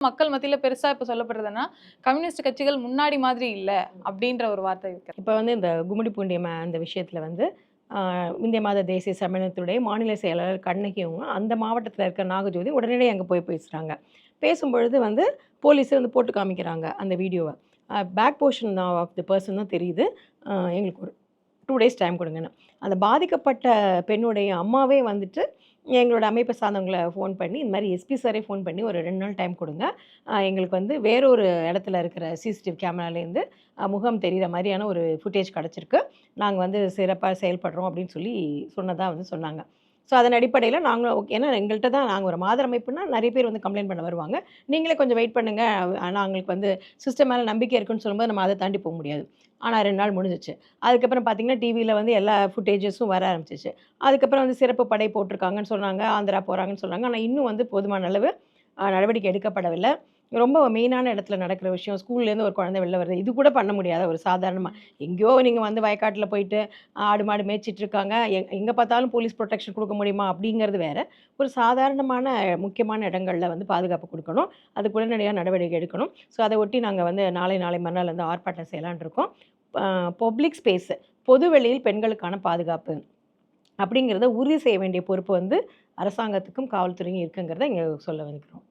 மக்கள் மத்தியில் பெருசாக இப்போ சொல்லப்படுறதுன்னா கம்யூனிஸ்ட் கட்சிகள் முன்னாடி மாதிரி இல்லை அப்படின்ற ஒரு வார்த்தை இருக்கு இப்போ வந்து இந்த கும்மிடி பூண்டிய அந்த விஷயத்தில் வந்து இந்திய மாத தேசிய சம்மேளனத்துடைய மாநில செயலாளர் கண்ணகியும் அந்த மாவட்டத்தில் இருக்கிற நாகஜோதி உடனடியே அங்கே போய் பேசுகிறாங்க பேசும்பொழுது வந்து போலீஸே வந்து போட்டு காமிக்கிறாங்க அந்த வீடியோவை. பேக் போர்ஷன் தான் ஆஃப் தி பர்சன் தான் தெரியுது. எங்களுக்கு ஒரு டூ டேஸ் டைம் கொடுங்கன்னு. அந்த பாதிக்கப்பட்ட பெண்ணுடைய அம்மாவே வந்துட்டு எங்களோட அமைப்பை சார்ந்தவங்களை ஃபோன் பண்ணி இந்த மாதிரி எஸ்பி சாரே ஃபோன் பண்ணி ஒரு ரெண்டு நாள் டைம் கொடுங்க. எங்களுக்கு வந்து வேறொரு இடத்துல இருக்கிற சிசிடிவி கேமராலேருந்து முகம் தெரிகிற மாதிரியான ஒரு ஃபுட்டேஜ் கிடச்சிருக்கு. நாங்கள் வந்து சிறப்பாக செயல்படுறோம் அப்படின்னு சொல்லி சொன்னதாக வந்து சொன்னாங்க. ஸோ அதன் அடிப்படையில் நாங்களும் ஓகே ஏன்னா எங்கள்கிட்ட தான் நாங்கள் ஒரு மாதர் அமைப்புனா நிறைய பேர் வந்து கம்ப்ளைண்ட் பண்ண வருவாங்க. நீங்களே கொஞ்சம் வெயிட் பண்ணுங்கள் நாங்களுக்கு வந்து சிஸ்டம் மேலே நம்பிக்கை இருக்குன்னு சொல்லும்போது நம்ம அதை தாண்டி போக முடியாது. ஆனால் ரெண்டு நாள் முடிஞ்சிச்சு. அதுக்கப்புறம் பார்த்திங்கன்னா டிவியில் வந்து எல்லா ஃபுட்டேஜஸும் வர ஆரம்பிச்சிச்சு. அதுக்கப்புறம் வந்து சிறப்பு படை போட்டிருக்காங்கன்னு சொன்னாங்க ஆந்திரா போகிறாங்கன்னு சொன்னாங்க. ஆனால் இன்னும் வந்து போதுமான அளவு நடவடிக்கை எடுக்கப்படவில்லை. ரொம்ப மெயினான இடத்துல நடக்கிற விஷயம். ஸ்கூல்லேருந்து ஒரு குழந்தை வெளில வருது. இது கூட பண்ண முடியாத ஒரு சாதாரணமாக எங்கேயோ நீங்கள் வந்து வயக்காட்டில் போயிட்டு ஆடு மாடு மேய்ச்சிட்டு இருக்காங்க. எங் எங்கே பார்த்தாலும் போலீஸ் ப்ரொடெக்ஷன் கொடுக்க முடியுமா? அப்படிங்கிறது வேற. ஒரு சாதாரணமான முக்கியமான இடங்களில் வந்து பாதுகாப்பு கொடுக்கணும். அதுக்கு உடனடியாக நடவடிக்கை எடுக்கணும். ஸோ அதை ஒட்டி நாங்கள் வந்து நாளை நாளை மறுநாள் வந்து ஆர்ப்பாட்டம் செய்யலாம்னு இருக்கோம். பப்ளிக் ஸ்பேஸு பொது வெளியில் பெண்களுக்கான பாதுகாப்பு அப்படிங்கிறத உறுதி செய்ய வேண்டிய பொறுப்பு வந்து அரசாங்கத்துக்கும் காவல்துறையும் இருக்குங்கிறத இங்கே சொல்ல வந்துக்கிறோம்